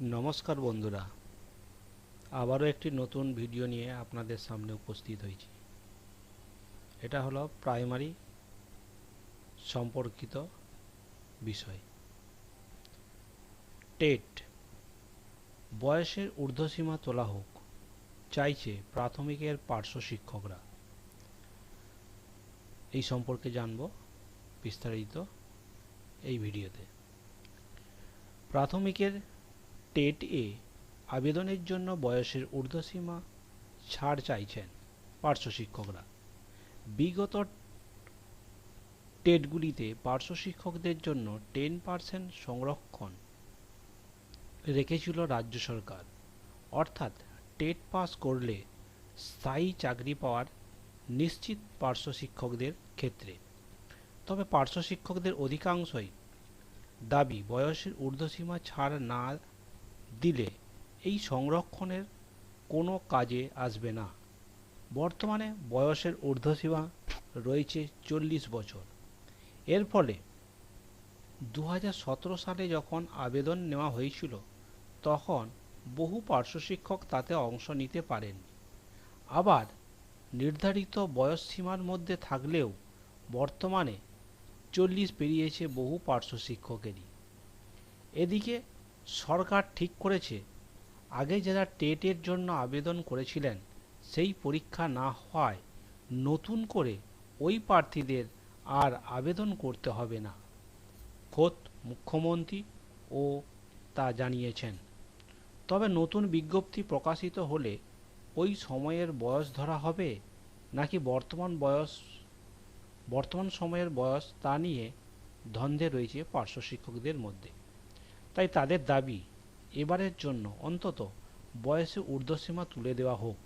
নমস্কার বন্ধুরা, আবারও একটি নতুন ভিডিও নিয়ে আপনাদের সামনে উপস্থিত হয়েছি। এটা হলো প্রাইমারি সম্পর্কিত বিষয়। টেট, বয়সের ঊর্ধ্বসীমা তোলা হোক, চাইছে প্রাথমিকের পার্শ্ব শিক্ষকরা। এই সম্পর্কে জানব বিস্তারিত এই ভিডিওতে। প্রাথমিকের টেট এ আবেদনের জন্য বয়সের ঊর্ধ্বসীমা ছাড় চাইছেন পার্শ্ব শিক্ষকরা। বিগত টেটগুলিতে পার্শ্ব শিক্ষকদের জন্য টেন পার্সেন্ট সংরক্ষণ রেখেছিল রাজ্য সরকার। অর্থাৎ টেট পাস করলে স্থায়ী চাকরি পাওয়ার নিশ্চিত পার্শ্ব শিক্ষকদের ক্ষেত্রে। তবে পার্শ্ব শিক্ষকদের অধিকাংশই দাবি বয়সের ঊর্ধ্বসীমা ছাড় না দিলে এই সংরক্ষণের কোনো কাজে আসবে না। বর্তমানে বয়সের ঊর্ধ্বসীমা রয়েছে চল্লিশ বছর। এর ফলে দু হাজার সতেরো সালে যখন আবেদন নেওয়া হয়েছিল, তখন বহু পার্শ্ব শিক্ষক তাতে অংশ নিতে পারেন। আবার নির্ধারিত বয়স সীমার মধ্যে থাকলেও বর্তমানে চল্লিশ পেরিয়েছে বহু পার্শ্ব শিক্ষকেরই। এদিকে সরকার ঠিক করেছে। আগে যারা টেটের জন্য আবেদন করেছিলেন, সেই পরীক্ষা না হওয়ায় নতুন করে ওই প্রার্থীদের আর আবেদন করতে হবে না। খোদ মুখ্যমন্ত্রী ও তা জানিয়েছেন। তবে নতুন বিজ্ঞপ্তি প্রকাশিত হলে ওই সময়ের বয়স ধরা হবে? নাকি বর্তমান বয়স, বর্তমান সময়ের বয়স তা নিয়ে ধন্দে রয়েছে পার্শ্ব শিক্ষকদের মধ্যে? তাই তাদের দাবি, এবারের জন্য অন্তত বয়সে ঊর্ধ্বসীমা তুলে দেওয়া হোক।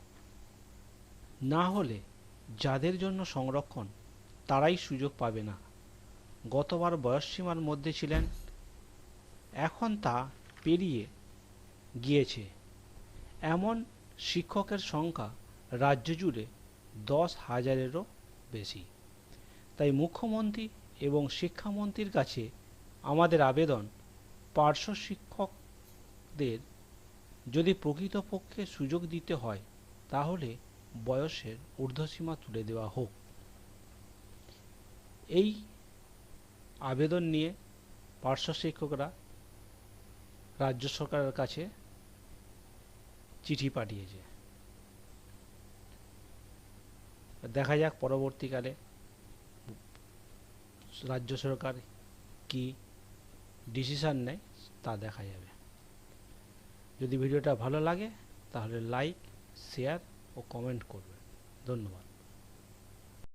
না হলে যাদের জন্য সংরক্ষণ, তারাই সুযোগ পাবে না। গতবার বয়সসীমার মধ্যে ছিলেন, এখন তা পেরিয়ে গিয়েছে। এমন শিক্ষকের সংখ্যা রাজ্য জুড়ে দশ হাজারেরও বেশি। তাই মুখ্যমন্ত্রী এবং শিক্ষামন্ত্রীর কাছে আমাদের আবেদন পার্শ্ব শিক্ষকদের যদি প্রকৃতপক্ষে সুযোগ দিতে হয়, তাহলে বয়সের ঊর্ধ্বসীমা তুলে দেওয়া হোক। এই আবেদন নিয়ে পার্শ্ব শিক্ষকরা রাজ্য সরকারের কাছে চিঠি পাঠিয়েছে। দেখা যাক পরবর্তীকালে রাজ্য সরকার কি ডিসিশান নেয়, তা দেখা যাবে। যদি ভিডিওটা ভালো লাগে, তাহলে লাইক শেয়ার ও কমেন্ট করবে ধন্যবাদ।